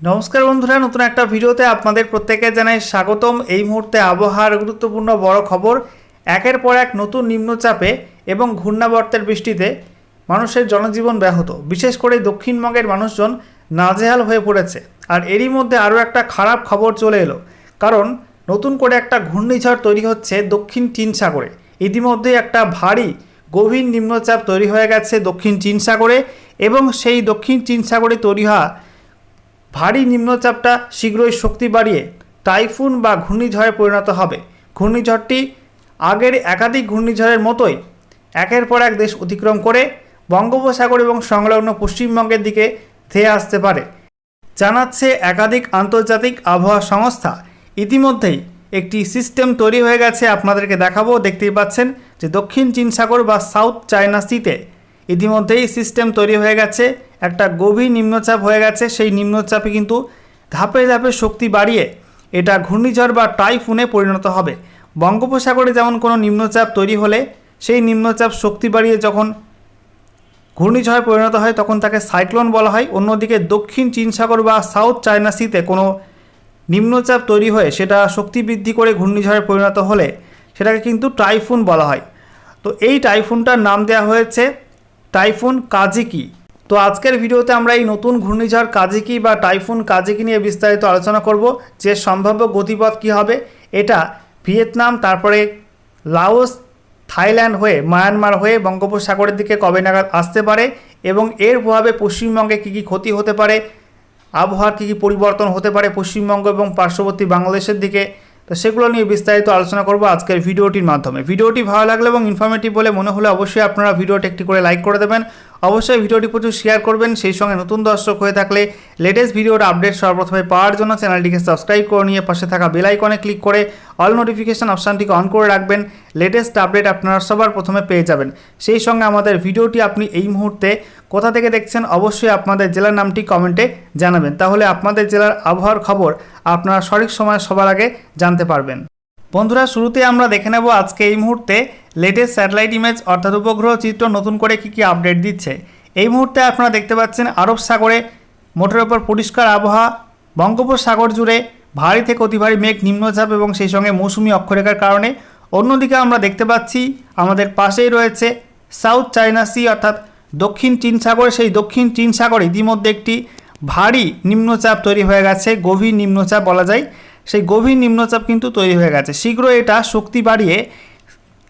নমস্কার বন্ধুরা, নতুন একটা ভিডিওতে আপনাদের প্রত্যেকে জানাই স্বাগতম। এই মুহূর্তে আবহাওয়ার গুরুত্বপূর্ণ বড় খবর, একের পর এক নতুন নিম্নচাপে এবং ঘূর্ণাবর্তের বৃষ্টিতে মানুষের জনজীবন ব্যাহত। বিশেষ করে দক্ষিণবঙ্গের মানুষজন নাজেহাল হয়ে পড়েছে। আর এরই মধ্যে আরও একটা খারাপ খবর চলে এলো। কারণ নতুন করে একটা ঘূর্ণিঝড় তৈরি হচ্ছে দক্ষিণ চীন সাগরে। ইতিমধ্যেই একটা ভারী, গভীর নিম্নচাপ তৈরি হয়ে গেছে দক্ষিণ চীন সাগরে এবং সেই দক্ষিণ চীন সাগরে তৈরি হওয়া ভারী নিম্নচাপটা শীঘ্রই শক্তি বাড়িয়ে টাইফুন বা ঘূর্ণিঝড়ে পরিণত হবে। ঘূর্ণিঝড়টি আগের একাধিক ঘূর্ণিঝড়ের মতোই একের পর এক দেশ অতিক্রম করে বঙ্গোপসাগর এবং সংলগ্ন পশ্চিমবঙ্গের দিকে ধেয়ে আসতে পারে। জানাচ্ছে একাধিক আন্তর্জাতিক আবহাওয়া সংস্থা। ইতিমধ্যেই একটি সিস্টেম তৈরি হয়ে গেছে আপনাদেরকে দেখাবো। দেখতেই পাচ্ছেন যে দক্ষিণ চীন সাগর বা সাউথ চায়না সিতে ইতিমধ্যেই সিস্টেম তৈরি হয়ে গেছে। একটা গভীর নিম্নচাপ হয়ে গেছে, সেই নিম্নচাপে কিন্তু ধাপে ধাপে শক্তি বাড়িয়ে এটা ঘূর্ণিঝড় বা টাইফুনে পরিণত হবে। বঙ্গোপসাগরে যেমন কোনো নিম্নচাপ তৈরি হলে, সেই নিম্নচাপ শক্তি বাড়িয়ে যখন ঘূর্ণিঝড়ে পরিণত হয়, তখন তাকে সাইক্লোন বলা হয়। অন্যদিকে দক্ষিণ চীন সাগর বা সাউথ চায়না সিতে কোনো নিম্নচাপ তৈরি হয়ে সেটা শক্তি বৃদ্ধি করে ঘূর্ণিঝড়ে পরিণত হলে সেটাকে কিন্তু টাইফুন বলা হয়। তো এই টাইফুনটার নাম দেওয়া হয়েছে টাইফুন কাজিকি। তো আজকের ভিডিওতে আমরা এই নতুন ঘূর্ণিঝড় কাজিকি বা টাইফুন কাজিকি নিয়ে বিস্তারিত আলোচনা করব, যে সম্ভাব্য গতিপথ কী হবে, এটা ভিয়েতনাম, তারপরে লাওস, থাইল্যান্ড হয়ে, মায়ানমার হয়ে, বঙ্গোপসাগরের দিকে কবে নাগাদ আসতে পারে এবং এর প্রভাবে পশ্চিমবঙ্গে কী কী ক্ষতি হতে পারে, আবহাওয়ার কী কী পরিবর্তন হতে পারে পশ্চিমবঙ্গ এবং পার্শ্ববর্তী বাংলাদেশের দিকে, তো সেগুলো নিয়ে বিস্তারিত আলোচনা করব আজকের ভিডিওটির মাধ্যমে। ভিডিওটি ভালো লাগলে এবং ইনফরমেটিভ বলে মনে হলে অবশ্যই আপনারা ভিডিওটি একটি করে লাইক করে দেবেন। অবশ্যই ভিডিওটি প্রচুর শেয়ার করবেন। সেই সঙ্গে নতুন দর্শক হয়ে থাকলে লেটেস্ট ভিডিওর আপডেট সর্বপ্রথমে পাওয়ার জন্য চ্যানেলটিকে সাবস্ক্রাইব করে নিয়ে পাশে থাকা বেল আইকনে ক্লিক করে অল নোটিফিকেশান অপশানটিকে অন করে রাখবেন। লেটেস্ট আপডেট আপনারা সবার প্রথমে পেয়ে যাবেন। সেই সঙ্গে আমাদের ভিডিওটি আপনি এই মুহূর্তে কোথা থেকে দেখছেন অবশ্যই আপনাদের জেলার নামটি কমেন্টে জানাবেন। তাহলে আপনাদের জেলার আবহাওয়ার খবর আপনারা সঠিক সময় সবার আগে জানতে পারবেন। বন্ধুরা শুরুতে আমরা দেখে নেব আজকে এই মুহূর্তে লেটেস্ট স্যাটেলাইট ইমেজ অর্থাৎ উপগ্রহ চিত্র নতুন করে কী কী আপডেট দিচ্ছে। এই মুহূর্তে আপনারা দেখতে পাচ্ছেন আরব সাগরে মোটের ওপর পরিষ্কার আবহাওয়া, বঙ্গোপসাগর জুড়ে ভারী থেকে অতি ভারী মেঘ, নিম্নচাপ এবং সেই সঙ্গে মৌসুমি অক্ষরেখার কারণে। অন্যদিকে আমরা দেখতে পাচ্ছি আমাদের পাশেই রয়েছে সাউথ চায়না সি অর্থাৎ দক্ষিণ চীন সাগর। সেই দক্ষিণ চীন সাগর ইতিমধ্যে একটি ভারী নিম্নচাপ তৈরি হয়ে গেছে, গভীর নিম্নচাপ বলা যায়। সেই গভীর নিম্নচাপ কিন্তু তৈরি হয়ে গেছে। শীঘ্রই এটা শক্তি বাড়িয়ে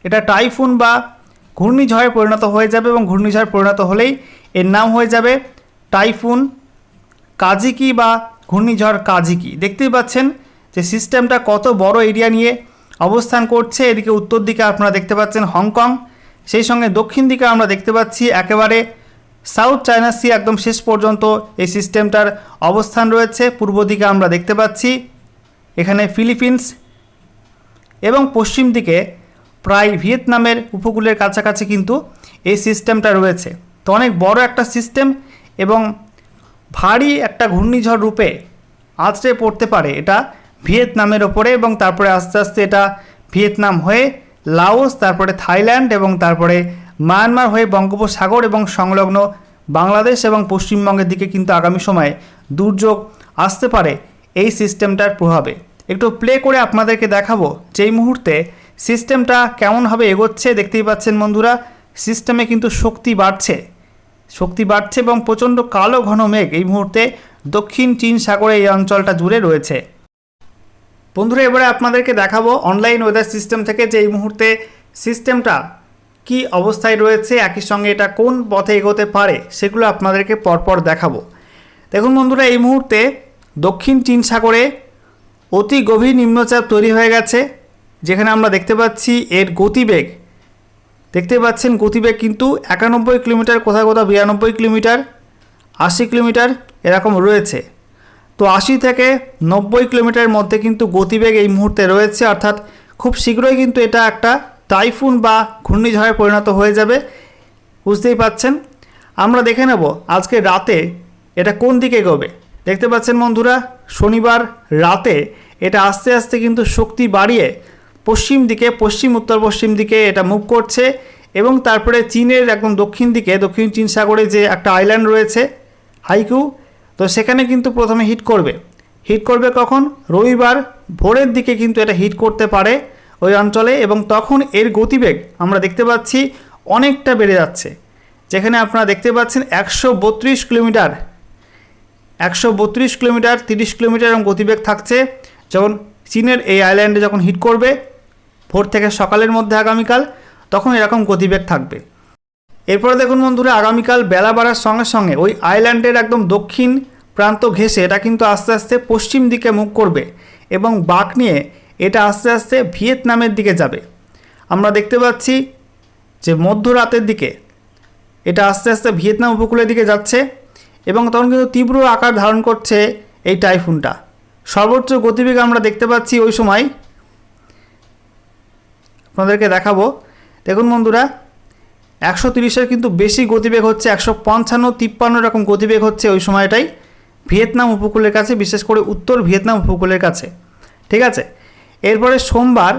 এটা টাইফুন বা ঘূর্ণিঝড়ে পরিণত হয়ে যাবে এবং ঘূর্ণিঝড়ে পরিণত হলেই এর নাম হয়ে যাবে টাইফুন কাজিকি বা ঘূর্ণিঝড় কাজিকি। দেখতেই পাচ্ছেন যে সিস্টেমটা কত বড় এরিয়া নিয়ে অবস্থান করছে। এদিকে উত্তর দিকে আপনারা দেখতে পাচ্ছেন হংকং, সেই সঙ্গে দক্ষিণ দিকে আমরা দেখতে পাচ্ছি একেবারে সাউথ চায়না সি একদম শেষ পর্যন্ত এই সিস্টেমটার অবস্থান রয়েছে। পূর্ব দিকে আমরা দেখতে পাচ্ছি এখানে ফিলিপিন্স এবং পশ্চিম দিকে প্রায় ভিয়েতনামের উপকূলের কাছাকাছি কিন্তু এই সিস্টেমটা রয়েছে। তো অনেক বড় একটা সিস্টেম এবং ভারী একটা ঘূর্ণিঝড় রূপে আছড়ে পড়তে পারে এটা ভিয়েতনামের ওপরে এবং তারপরে আস্তে আস্তে এটা ভিয়েতনাম হয়ে লাওস, তারপরে থাইল্যান্ড এবং তারপরে মায়ানমার হয়ে বঙ্গোপসাগর এবং সংলগ্ন বাংলাদেশ এবং পশ্চিমবঙ্গের দিকে কিন্তু আগামী সময়ে দুর্যোগ আসতে পারে এই সিস্টেমটার প্রভাবে। একটু প্লে করে আপনাদেরকে দেখাবো যেই মুহূর্তে সিস্টেমটা কেমনভাবে এগোচ্ছে, দেখতেই পাচ্ছেন বন্ধুরা সিস্টেমে কিন্তু শক্তি বাড়ছে। শক্তি বাড়ছে এবং প্রচণ্ড কালো ঘন মেঘ এই মুহূর্তে দক্ষিণ চীন সাগরে এই অঞ্চলটা জুড়ে রয়েছে। বন্ধুরা, এবারে আপনাদেরকে দেখাবো অনলাইন ওয়েদার সিস্টেম থেকে যে এই মুহূর্তে সিস্টেমটা কি অবস্থায় রয়েছে, একই সঙ্গে এটা কোন পথে এগোতে পারে, সেগুলো আপনাদেরকে পরপর দেখাবো। দেখুন বন্ধুরা, এই মুহূর্তে দক্ষিণ চীন সাগরে অতি গভীর নিম্নচাপ তৈরি হয়ে গেছে, যেখানে আমরা দেখতে পাচ্ছি এর গতিবেগ। দেখতে পাচ্ছেন গতিবেগ কিন্তু একানব্বই কিলোমিটার, কোথাও কোথাও বিরানব্বই কিলোমিটার, আশি কিলোমিটার এরকম রয়েছে। তো আশি থেকে নব্বই কিলোমিটারের মধ্যে কিন্তু গতিবেগ এই মুহূর্তে রয়েছে, অর্থাৎ খুব শীঘ্রই কিন্তু এটা একটা টাইফুন বা ঘূর্ণিঝড়ে পরিণত হয়ে যাবে। বুঝতেই পাচ্ছেন? আমরা দেখে নেব আজকে রাতে এটা কোন দিকে এগোবে দেখতে পাচ্ছেন বন্ধুরা, শনিবার রাতে এটা আস্তে আস্তে কিন্তু শক্তি বাড়িয়ে পশ্চিম দিকে, পশ্চিম, উত্তর পশ্চিম দিকে এটা মুভ করছে এবং তারপরে চীনের একদম দক্ষিণ দিকে, দক্ষিণ চীন সাগরে যে একটা আইল্যান্ড রয়েছে, হাইকু, তো সেখানে কিন্তু প্রথমে হিট করবে। হিট করবে কখন? রবিবার ভোরের দিকে কিন্তু এটা হিট করতে পারে ওই অঞ্চলে এবং তখন এর গতিবেগ আমরা দেখতে পাচ্ছি অনেকটা বেড়ে যাচ্ছে। যেখানে আপনারা দেখতে পাচ্ছেন একশো বত্রিশ কিলোমিটার একশো বত্রিশ কিলোমিটার, তিরিশ কিলোমিটার এরকম গতিবেগ থাকছে। যখন চীনের এই আইল্যান্ডে যখন হিট করবে, ভোর থেকে সকালের মধ্যে আগামীকাল, তখন এরকম গতিবেগ থাকবে। এরপরে দেখুন বন্ধুরা, আগামীকাল বেলা বাড়ার সঙ্গে সঙ্গে ওই আইল্যান্ডের একদম দক্ষিণ প্রান্ত ঘেঁষে এটা কিন্তু আস্তে আস্তে পশ্চিম দিকে মুখ করবে এবং বাঁক নিয়ে এটা আস্তে আস্তে ভিয়েতনামের দিকে যাবে। আমরা দেখতে পাচ্ছি যে মধ্যরাতের দিকে এটা আস্তে আস্তে ভিয়েতনাম উপকূলের দিকে যাচ্ছে। এবং তখন কিন্তু তীব্র আকার ধারণ করছে এই টাইফুনটা। সর্বোচ্চ গতিবেগ আমরা দেখতে পাচ্ছি ওই সময়। আপনাদেরকে দেখাবো। দেখুন বন্ধুরা, একশো তিরিশের কিন্তু বেশি গতিবেগ হচ্ছে, একশো পঞ্চান্ন, তিপ্পান্ন রকম গতিবেগ হচ্ছে ওই সময়টাই ভিয়েতনাম উপকূলের কাছে, বিশেষ করে উত্তর ভিয়েতনাম উপকূলের কাছে। ঠিক আছে? এরপরে সোমবার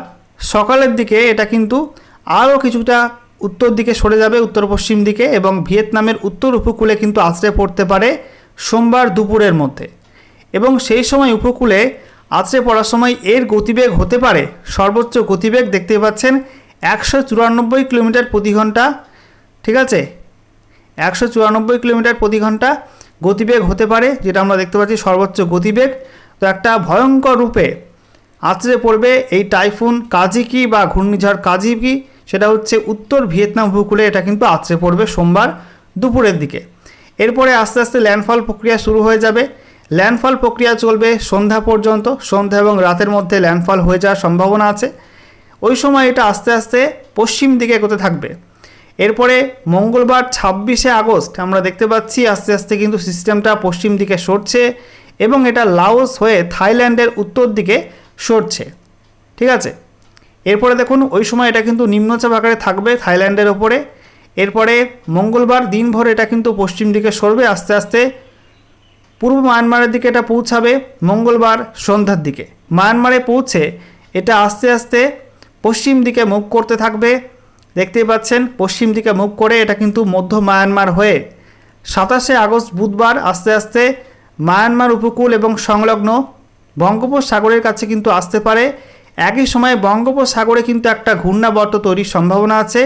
সকালের দিকে এটা কিন্তু আরও কিছুটা উত্তর দিকে সরে যাবে, উত্তর পশ্চিম দিকে এবং ভিয়েতনামের উত্তর উপকূলে কিন্তু আছড়ে পড়তে পারে সোমবার দুপুরের মধ্যে। এবং সেই সময় উপকূলে আছড়ে পড়ার সময় এর গতিবেগ হতে পারে, সর্বোচ্চ গতিবেগ দেখতে পাচ্ছেন একশো চুরানব্বই কিলোমিটার প্রতি ঘণ্টা। ঠিক আছে? একশো চুরানব্বই কিলোমিটার প্রতি ঘণ্টা গতিবেগ হতে পারে, যেটা আমরা দেখতে পাচ্ছি সর্বোচ্চ গতিবেগ। তো একটা ভয়ঙ্কর রূপে আছড়ে পড়বে এই টাইফুন কাজিকি বা ঘূর্ণিঝড় কাজিকি সেটা হচ্ছে উত্তর ভিয়েতনাম উপকূলে এটা কিন্তু আছড়ে পড়বে সোমবার দুপুরের দিকে। এরপরে আস্তে আস্তে ল্যান্ডফল প্রক্রিয়া শুরু হয়ে যাবে। ল্যান্ডফল প্রক্রিয়া চলবে সন্ধ্যা পর্যন্ত। সন্ধ্যা এবং রাতের মধ্যে ল্যান্ডফল হয়ে যাওয়ার সম্ভাবনা আছে। ওই সময় এটা আস্তে আস্তে পশ্চিম দিকে এগোতে থাকবে। এরপরে মঙ্গলবার ছাব্বিশে আগস্ট আমরা দেখতে পাচ্ছি আস্তে আস্তে কিন্তু সিস্টেমটা পশ্চিম দিকে সরছে এবং এটা লাওস হয়ে থাইল্যান্ডের উত্তর দিকে সরছে। ঠিক আছে? এরপরে দেখুন, ওই সময় এটা কিন্তু নিম্নচাপ আকারে থাকবে থাইল্যান্ডের ওপরে। এরপরে মঙ্গলবার দিনভর এটা কিন্তু পশ্চিম দিকে সরবে, আস্তে আস্তে পূর্ব মায়ানমারের দিকে এটা পৌঁছাবে মঙ্গলবার সন্ধ্যার দিকে। মায়ানমারে পৌঁছে এটা আস্তে আস্তে পশ্চিম দিকে মুভ করতে থাকবে। দেখতেই পাচ্ছেন, পশ্চিম দিকে মুভ করে এটা কিন্তু মধ্য মায়ানমার হয়ে সাতাশে আগস্ট বুধবার আস্তে আস্তে মায়ানমার উপকূল এবং সংলগ্ন বঙ্গোপসাগরের কাছে কিন্তু আসতে পারে। একই সময়ে বঙ্গোপসাগরে কিন্তু একটা ঘূর্ণাবর্ত তৈরির সম্ভাবনা আছে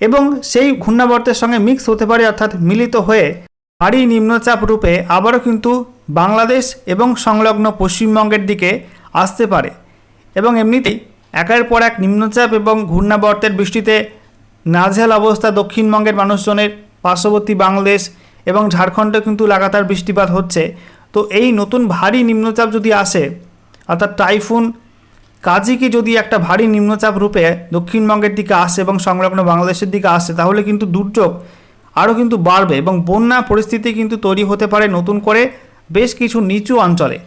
এবং সেই ঘূর্ণাবর্তের সঙ্গে মিক্স হতে পারে অর্থাৎ মিলিত হয়ে ভারী নিম্নচাপ রূপে আবারও কিন্তু বাংলাদেশ এবং সংলগ্ন পশ্চিমবঙ্গের দিকে আসতে পারে। এবং এমনিতেই একের পর এক নিম্নচাপ এবং ঘূর্ণাবর্তের বৃষ্টিতে নাজেহাল অবস্থা দক্ষিণবঙ্গের মানুষজনের, পার্শ্ববর্তী বাংলাদেশ এবং ঝাড়খণ্ডে কিন্তু লাগাতার বৃষ্টিপাত হচ্ছে। তো এই নতুন ভারী নিম্নচাপ যদি আসে, অর্থাৎ টাইফুন কাজিকি যদি একটা ভারী নিম্নচাপ রূপে দক্ষিণবঙ্গের দিকে আসে এবং সংলগ্ন বাংলাদেশের দিকে আসে, তাহলে কিন্তু দুর্যোগ আরও কিন্তু বাড়বে এবং বন্যা পরিস্থিতি কিন্তু তৈরি হতে পারে নতুন করে বেশ কিছু নিচু অঞ্চলে।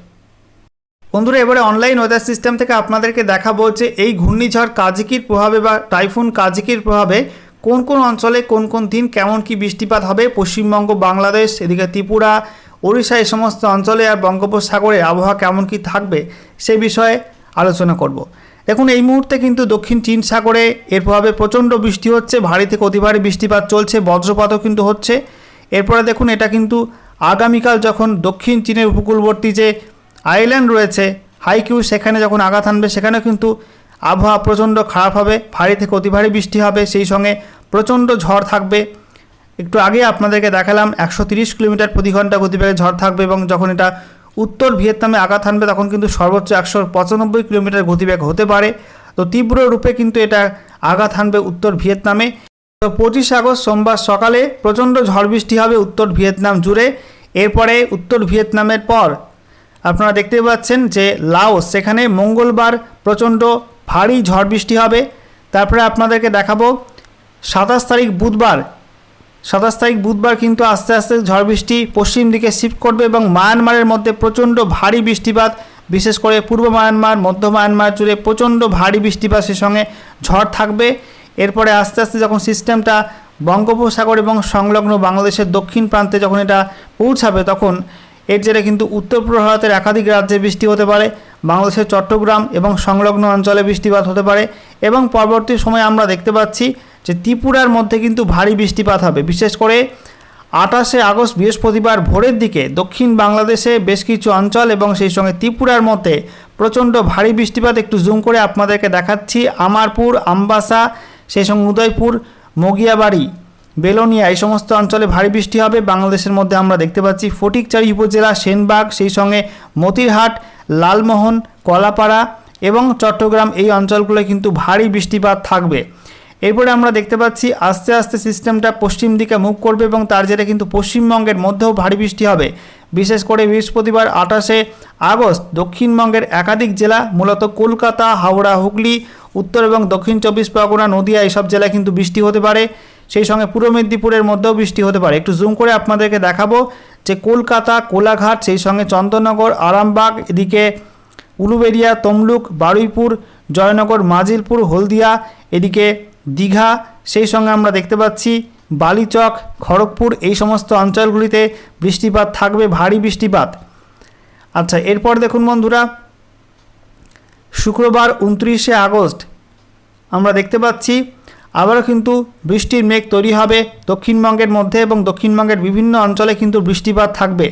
বন্ধুরা, এবারে অনলাইন ওয়েদার সিস্টেম থেকে আপনাদেরকে দেখাবো যে এই ঘূর্ণিঝড় কাজিকির প্রভাবে বা টাইফুন কাজিকির প্রভাবে কোন কোন অঞ্চলে কোন কোন দিন কেমন কি বৃষ্টিপাত হবে, পশ্চিমবঙ্গ, বাংলাদেশ, এদিকে ত্রিপুরা, ওড়িশা এই সমস্ত অঞ্চলে আর বঙ্গোপসাগরে আবহাওয়া কেমন কি থাকবে সে বিষয়ে আলোচনা করব। দেখুন, এই মুহূর্তে কিন্তু দক্ষিণ চীন সাগরে এর প্রভাবে প্রচণ্ড বৃষ্টি হচ্ছে, ভারী থেকে অতি ভারী বৃষ্টিপাত চলছে, বজ্রপাতও কিন্তু হচ্ছে। এরপরে দেখুন, এটা কিন্তু আগামীকাল যখন দক্ষিণ চীনের উপকূলবর্তী যে আইল্যান্ড রয়েছে, হাইকিউ, সেখানে যখন আঘাত আনবে সেখানেও কিন্তু আবহাওয়া প্রচণ্ড খারাপ হবে, ভারী থেকে অতি ভারী বৃষ্টি হবে, সেই সঙ্গে প্রচণ্ড ঝড় থাকবে। একটু আগে আপনাদেরকে দেখালাম, একশো কিলোমিটার প্রতি ঘণ্টা গতিবেগে ঝড় থাকবে এবং যখন এটা উত্তর ভিয়েতনামে আঘাত হানবে তখন কিন্তু সর্বোচ্চ একশো পঁচানব্বই কিলোমিটার গতিবেগ হতে পারে। তো তীব্র রূপে কিন্তু এটা আঘাত হানবে উত্তর ভিয়েতনামে। তো পঁচিশ আগস্ট সোমবার সকালে প্রচণ্ড ঝড় বৃষ্টি হবে উত্তর ভিয়েতনাম জুড়ে। এরপরে উত্তর ভিয়েতনামের পর আপনারা দেখতে পাচ্ছেন যে লাওস, সেখানে মঙ্গলবার প্রচণ্ড ভারী ঝড় বৃষ্টি হবে। তারপরে আপনাদেরকে দেখাবো, সাতাশ তারিখ বুধবার সাতাশ তারিখ বুধবার কিন্তু আস্তে আস্তে ঝড় বৃষ্টি পশ্চিম দিকে শিফট করবে এবং মায়ানমারের মধ্যে প্রচণ্ড ভারী বৃষ্টিপাত, বিশেষ করে পূর্ব মায়ানমার, মধ্য মায়ানমার জুড়ে প্রচণ্ড ভারী বৃষ্টিপাত সে সঙ্গে ঝড় থাকবে। এরপরে আস্তে আস্তে যখন সিস্টেমটা বঙ্গোপসাগর এবং সংলগ্ন বাংলাদেশের দক্ষিণ প্রান্তে যখন এটা পৌঁছাবে তখন এর জেরে কিন্তু উত্তর ভারতের একাধিক রাজ্যে বৃষ্টি হতে পারে, বাংলাদেশের চট্টগ্রাম এবং সংলগ্ন অঞ্চলে বৃষ্টিপাত হতে পারে এবং পরবর্তী সময়ে আমরা দেখতে পাচ্ছি যে ত্রিপুরার মধ্যে কিন্তু ভারী বৃষ্টিপাত হবে। বিশেষ করে আঠাশে আগস্ট বৃহস্পতিবার ভোরের দিকে দক্ষিণ বাংলাদেশে বেশ কিছু অঞ্চল এবং সেই সঙ্গে ত্রিপুরার মধ্যে প্রচণ্ড ভারী বৃষ্টিপাত। একটু জুম করে আপনাদেরকে দেখাচ্ছি। আমারপুর, আমবাসা, সেই সঙ্গে উদয়পুর, মগিয়াবাড়ি, বেলোনিয়া এই সমস্ত অঞ্চলে ভারী বৃষ্টি হবে। বাংলাদেশের মধ্যে আমরা দেখতে পাচ্ছি ফটিকচারি উপজেলা, সেনবাগ, সেই সঙ্গে মতিরহাট, লালমোহন, কলাপাড়া এবং চট্টগ্রাম এই অঞ্চলগুলো কিন্তু ভারী বৃষ্টিপাত থাকবে। এরপরে আমরা দেখতে পাচ্ছি, আস্তে আস্তে সিস্টেমটা পশ্চিম দিকে মুভ করবে এবং তার জেরে কিন্তু পশ্চিমবঙ্গের মধ্যেও ভারী বৃষ্টি হবে। বিশেষ করে বৃহস্পতিবার আঠাশে আগস্ট, দক্ষিণবঙ্গের একাধিক জেলা, মূলত কলকাতা, হাওড়া, হুগলি, উত্তর এবং দক্ষিণ চব্বিশ পরগনা, নদিয়া এইসব জেলায় কিন্তু বৃষ্টি হতে পারে। সেই সঙ্গে পূর্ব মেদিনীপুরের মধ্যেও বৃষ্টি হতে পারে। একটু জুম করে আপনাদেরকে দেখাবো যে কলকাতা, কোলাঘাট, সেই সঙ্গে চন্দননগর, আরামবাগ, এদিকে উলুবেড়িয়া তমলুক, বারুইপুর, জয়নগর, মাজিলপুর, হলদিয়া, এদিকে দীঘা, সেই সঙ্গে আমরা দেখতে পাচ্ছি বালিচক, খড়গপুর, এই সমস্ত অঞ্চলগুলিতে বৃষ্টিপাত থাকবে, ভারী বৃষ্টিপাত। আচ্ছা এরপর দেখুন বন্ধুরা, শুক্রবার উনত্রিশে আগস্ট আমরা দেখতে পাচ্ছি, আবারও কিন্তু বৃষ্টির মেঘ তৈরি হবে দক্ষিণবঙ্গের মধ্যে এবং দক্ষিণবঙ্গের বিভিন্ন অঞ্চলে কিন্তু বৃষ্টিপাত থাকবে।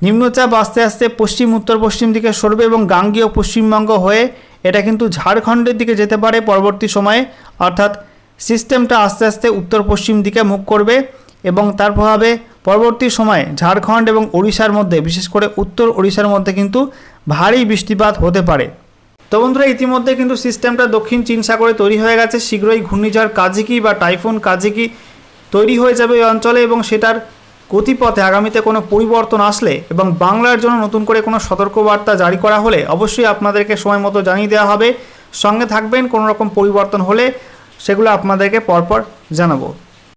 নিম্নচাপ আস্তে আস্তে পশ্চিম, উত্তর পশ্চিম দিকে সরবে এবং গাঙ্গীয় পশ্চিমবঙ্গ হয়ে এটা কিন্তু ঝাড়খণ্ডের দিকে যেতে পারে পরবর্তী সময়ে। অর্থাৎ সিস্টেমটা আস্তে আস্তে উত্তর পশ্চিম দিকে মুখ করবে এবং তার প্রভাবে পরবর্তী সময়ে ঝাড়খণ্ড এবং ওড়িশার মধ্যে, বিশেষ করে উত্তর ওড়িশার মধ্যে কিন্তু ভারী বৃষ্টিপাত হতে পারে। তো বন্ধুরা, ইতিমধ্যে কিন্তু সিস্টেমটা দক্ষিণ চীন সাগরে তৈরি হয়ে গেছে। শীঘ্রই ঘূর্ণিঝড় কাজিকি বা টাইফুন কাজিকি তৈরি হয়ে যাবে এই অঞ্চলে এবং সেটার গতিপথে আগামীতে কোনো পরিবর্তন আসলে এবং বাংলার জন্য নতুন করে কোনো সতর্কবার্তা জারি করা হলে অবশ্যই আপনাদেরকে সময় মতো জানিয়ে দেওয়া হবে। সঙ্গে থাকবেন, কোনো রকম পরিবর্তন হলে সেগুলো আপনাদেরকে পরপর জানাব।